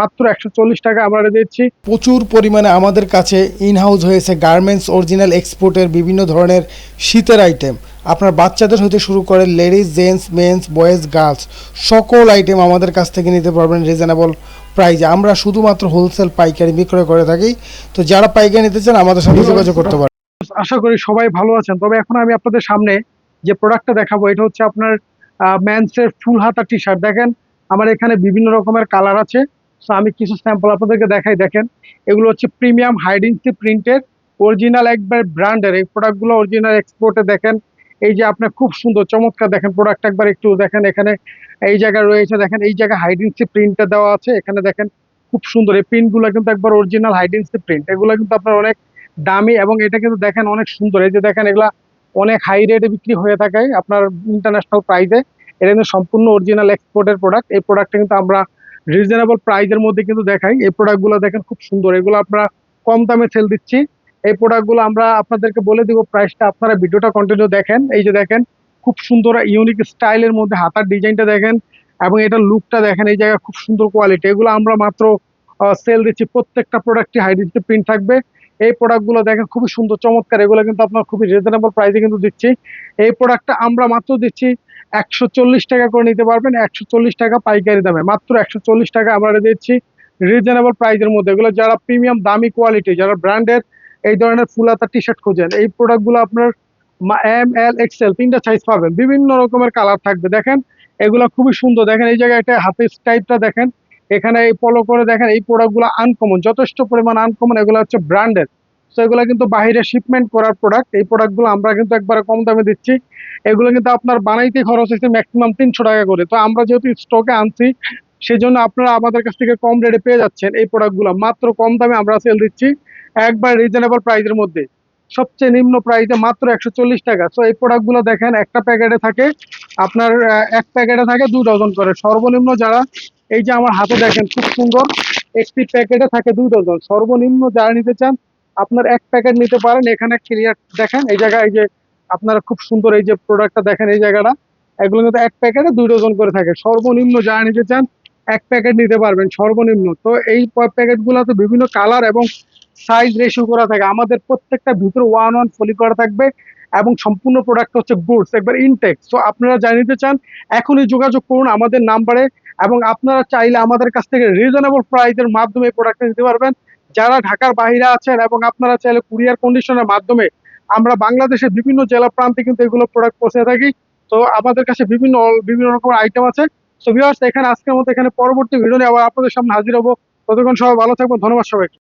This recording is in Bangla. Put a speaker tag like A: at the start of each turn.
A: মাত্র একশো চল্লিশ টাকা আমরা দিচ্ছি।
B: প্রচুর পরিমাণে আমাদের কাছে ইনহাউস হয়েছে গার্মেন্টস অরিজিনাল এক্সপোর্টের বিভিন্ন ধরনের শীতের আইটেম আপনার বাচ্চাদের হতে শুরু করে ladies gents mens boys girls সকল আইটেম আমাদের কাছ থেকে নিতে পারবেন রিজনেবল প্রাইজে আমরা শুধুমাত্র হোলসেল পাইকারি বিক্রয় করে থাকি। তো যারা পাইকারি নিতে চান আমাদের সাথে যোগাযোগ করতে পারেন।
A: আশা করি সবাই ভালো আছেন। তবে এখন আমি আপনাদের সামনে যে প্রোডাক্টটা দেখাবো এটা হচ্ছে আপনার ম্যান্সের ফুল হাতা টি শার্ট দেখেন আমার এখানে বিভিন্ন রকমের কালার আছে। তো আমি কিছু স্যাম্পল আপনাদেরকে দেখাই, দেখেন। এগুলো হচ্ছে প্রিমিয়াম হাইডেন্সি প্রিন্টের অরিজিনাল একবার ব্র্যান্ডের এই প্রোডাক্টগুলো অরিজিনাল এক্সপোর্টে দেখেন। এই যে আপনার খুব সুন্দর, চমৎকার দেখেন প্রোডাক্ট একবার একটু দেখেন, এখানে এই জায়গায় রয়েছে, দেখেন, এই জায়গায় হাইডেন্সি প্রিন্টটা দেওয়া আছে, এখানে দেখেন খুব সুন্দর। এই প্রিন্টগুলো কিন্তু একবার অরিজিনাল হাইডেন্সি প্রিন্ট এগুলো কিন্তু আপনার অনেক দামি এবং এটা কিন্তু দেখেন অনেক সুন্দর। এই যে দেখেন, এগুলা অনেক হাই রেটে বিক্রি হয়ে থাকে আপনার ইন্টারন্যাশনাল প্রাইসে এটা কিন্তু সম্পূর্ণ অরিজিনাল এক্সপোর্টের প্রোডাক্ট এই প্রোডাক্টটা কিন্তু আমরা রিজনেবল প্রাইসের মধ্যে কিন্তু দেখাই। এই প্রোডাক্টগুলো দেখেন খুব সুন্দর। এগুলো আমরা কম দামে সেল দিচ্ছি। এই প্রোডাক্টগুলো আমরা আপনাদেরকে বলে দিব প্রাইসটা আপনারা ভিডিওটা কন্টিনিউ দেখেন। এই যে দেখেন, খুব সুন্দর ইউনিক স্টাইলের মধ্যে হাতার ডিজাইনটা দেখেন এবং এটার লুকটা দেখেন, এই জায়গায় খুব সুন্দর কোয়ালিটি এগুলো আমরা মাত্র সেল দিচ্ছি। প্রত্যেকটা প্রোডাক্টই হাইডেন্সি প্রিন্ট থাকবে। এই প্রোডাক্টগুলো দেখেন খুবই সুন্দর, চমৎকার। এগুলো কিন্তু আপনার খুবই রিজনেবল প্রাইসে কিন্তু দিচ্ছি। এই প্রোডাক্টটা আমরা মাত্র দিচ্ছি একশো চল্লিশ টাকা করে নিতে পারবেন, একশো চল্লিশ টাকা পাইকারি দামে। মাত্র একশো চল্লিশ টাকা আমরা দিচ্ছি রিজনেবল প্রাইসের মধ্যে। এগুলো যারা প্রিমিয়াম দামি কোয়ালিটি যারা ব্র্যান্ডের এই ধরনের ফুলাতা টি শার্ট খোঁজেন, এই প্রোডাক্টগুলো আপনার এম এল এক্সেল তিনটা সাইজ পাবেন। বিভিন্ন রকমের কালার থাকবে। দেখেন, এগুলো খুবই সুন্দর। দেখেন, এই জায়গায় একটা হাতের টাইপটা দেখেন। এখানে এই পলো করে দেখেন, এই প্রোডাক্টগুলো আনকমন যথেষ্ট পরিমাণ আনকমন এগুলো হচ্ছে ব্র্যান্ডের তো এগুলো কিন্তু বাইরে শিপমেন্ট করার প্রোডাক্ট এই প্রোডাক্টগুলো আমরা কিন্তু একবারে কম দামে দিচ্ছি। এগুলো কিন্তু আপনার বানাইতে খরচ হচ্ছে ম্যাক্সিমাম তিনশো টাকা করে। তো আমরা যেহেতু স্টকে আনছি সেই জন্য আপনারা আমাদের কাছ থেকে কম রেটে পেয়ে যাচ্ছেন এই প্রোডাক্টগুলো মাত্র কম দামে আমরা সেল দিচ্ছি একবার রিজনেবল প্রাইসের মধ্যে। সবচেয়ে নিম্ন প্রাইসে মাত্র একশো চল্লিশ টাকা। তো এই প্রোডাক্টগুলো দেখেন, একটা প্যাকেটে থাকে, আপনার এক প্যাকেটে থাকে দু ডজন করে। সর্বনিম্ন যারা, এই যে আমার হাতে দেখেন, খুব সুন্দর, একটি প্যাকেটে থাকে দুই ডজন। সর্বনিম্ন যারা নিতে চান আপনার এক প্যাকেট নিতে পারেন, এখানে ক্লিয়ার দেখেন, এই জায়গায় এই যে আপনারা খুব সুন্দর এই যে প্রোডাক্টটা দেখেন, এই জায়গাটা, এগুলো কিন্তু এক প্যাকেটে দুই ডজন করে থাকে। সর্বনিম্ন যারা নিতে চান, এক প্যাকেট নিতে পারবেন, সর্বনিম্ন। তো এই প্যাকেট গুলাতে বিভিন্ন কালার এবং সাইজ রেশিও করা থাকে। আমাদের প্রত্যেকটা ভিতরে ওয়ান ওয়ান ফলি করা থাকবে এবং সম্পূর্ণ প্রোডাক্ট হচ্ছে গুডস একবার ইনটেক তো আপনারা জানিতে চান, এখনই যোগাযোগ করুন আমাদের নাম্বারে এবং আপনারা চাইলে আমাদের কাছ থেকে রিজনেবল প্রাইসের মাধ্যমে এই প্রোডাক্টটা নিতে পারবেন। যারা ঢাকার বাহিরে আছেন এবং আপনারা চাইলে কুরিয়ার কন্ডিশনের মাধ্যমে আমরা বাংলাদেশের বিভিন্ন জেলা প্রান্তে কিন্তু এগুলো প্রোডাক্ট পৌঁছে থাকি। তো আমাদের কাছে বিভিন্ন বিভিন্ন রকমের আইটেম আছে। তো ভিউয়ার্স এখানে আজকের মতো এখানে পরবর্তী ভিডিও নিয়ে আবার আপনাদের সামনে হাজির হব। ততক্ষণ সবাই ভালো থাকবেন। ধন্যবাদ সবাইকে।